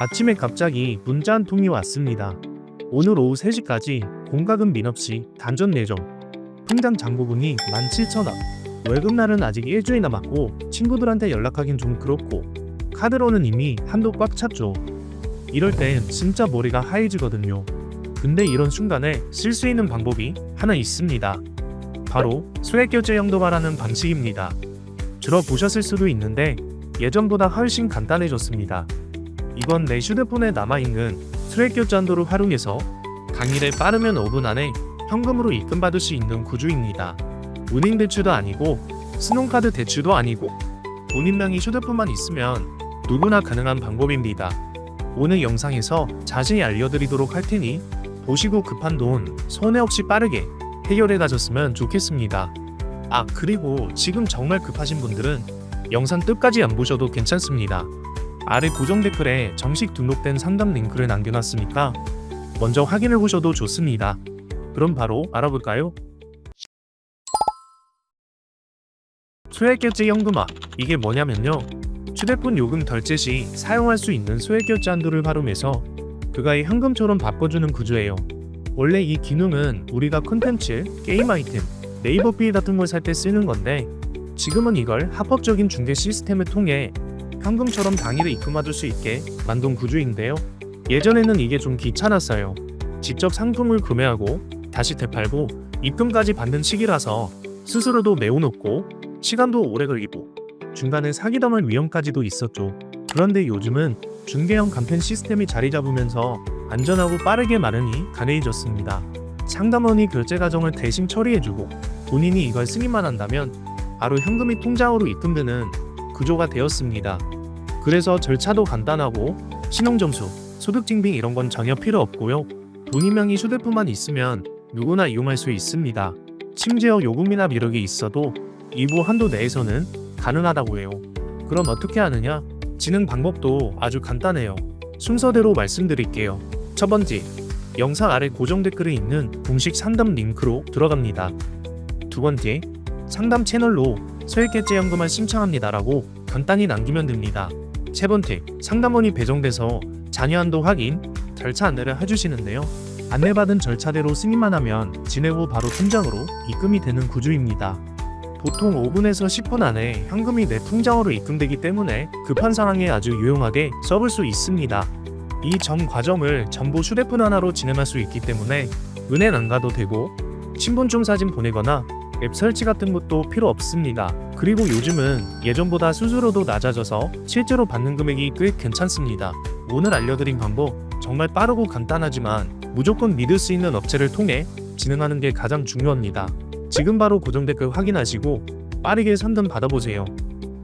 아침에 갑자기 문자 한 통이 왔습니다. 오늘 오후 3시까지 공과금 민 없이 단전 내정. 통장 잔고분이 17,000원. 월급날은 아직 일주일 남았고 친구들한테 연락하긴 좀 그렇고 카드로는 이미 한도 꽉 찼죠. 이럴 땐 진짜 머리가 하얘지거든요. 근데 이런 순간에 쓸 수 있는 방법이 하나 있습니다. 바로 소액결제 연도화라는 방식입니다. 들어보셨을 수도 있는데 예전보다 훨씬 간단해졌습니다. 이건 내 휴대폰에 남아있는 소액결제 한도를 활용해서 당일에 빠르면 5분 안에 현금으로 입금받을 수 있는 구조입니다. 은행 대출도 아니고 신용카드 대출도 아니고 본인 명의 휴대폰만 있으면 누구나 가능한 방법입니다. 오늘 영상에서 자세히 알려드리도록 할 테니 보시고 급한 돈 손해 없이 빠르게 해결해 가셨으면 좋겠습니다. 아 그리고 지금 정말 급하신 분들은 영상 끝까지 안 보셔도 괜찮습니다. 아래 고정 댓글에 정식 등록된 상담 링크를 남겨놨으니까 먼저 확인해 보셔도 좋습니다. 그럼 바로 알아볼까요? 소액결제 현금화 이게 뭐냐면요. 휴대폰 요금 결제 시 사용할 수 있는 소액결제 한도를 활용해서 그가의 현금처럼 바꿔주는 구조예요. 원래 이 기능은 우리가 콘텐츠, 게임 아이템, 네이버 페이 같은 걸 살 때 쓰는 건데 지금은 이걸 합법적인 중개 시스템을 통해 현금처럼 당일에 입금받을 수 있게 만든 구조인데요. 예전에는 이게 좀 귀찮았어요. 직접 상품을 구매하고 다시 되팔고 입금까지 받는 시기라서 스스로도 매우 높고 시간도 오래 걸리고 중간에 사기 당할 위험까지도 있었죠. 그런데 요즘은 중개형 간편 시스템이 자리 잡으면서 안전하고 빠르게 마련이 가능해졌습니다. 상담원이 결제 과정을 대신 처리해주고 본인이 이걸 승인만 한다면 바로 현금이 통장으로 입금되는 구조가 되었습니다. 그래서 절차도 간단하고 신용점수, 소득증빙 이런 건 전혀 필요 없고요. 본인명의 휴대폰만 있으면 누구나 이용할 수 있습니다. 심지어 요금이나 미력이 있어도 일부 한도 내에서는 가능하다고 해요. 그럼 어떻게 하느냐? 진행 방법도 아주 간단해요. 순서대로 말씀드릴게요. 첫 번째, 영상 아래 고정 댓글에 있는 공식 상담 링크로 들어갑니다. 두 번째, 상담 채널로 소액결제 현금을 신청합니다라고 간단히 남기면 됩니다. 세 번째, 상담원이 배정돼서 자녀 한도 확인, 절차 안내를 해주시는데요. 안내받은 절차대로 승인만 하면 진행 후 바로 통장으로 입금이 되는 구조입니다. 보통 5분에서 10분 안에 현금이 내 통장으로 입금되기 때문에 급한 상황에 아주 유용하게 써볼 수 있습니다. 이 전 과정을 전부 휴대폰 하나로 진행할 수 있기 때문에 은행 안 가도 되고 신분증 사진 보내거나 앱 설치 같은 것도 필요 없습니다. 그리고 요즘은 예전보다 수수료도 낮아져서 실제로 받는 금액이 꽤 괜찮습니다. 오늘 알려드린 방법 정말 빠르고 간단하지만 무조건 믿을 수 있는 업체를 통해 진행하는 게 가장 중요합니다. 지금 바로 고정 댓글 확인하시고 빠르게 상담 받아보세요.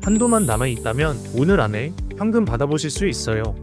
한도만 남아 있다면 오늘 안에 현금 받아보실 수 있어요.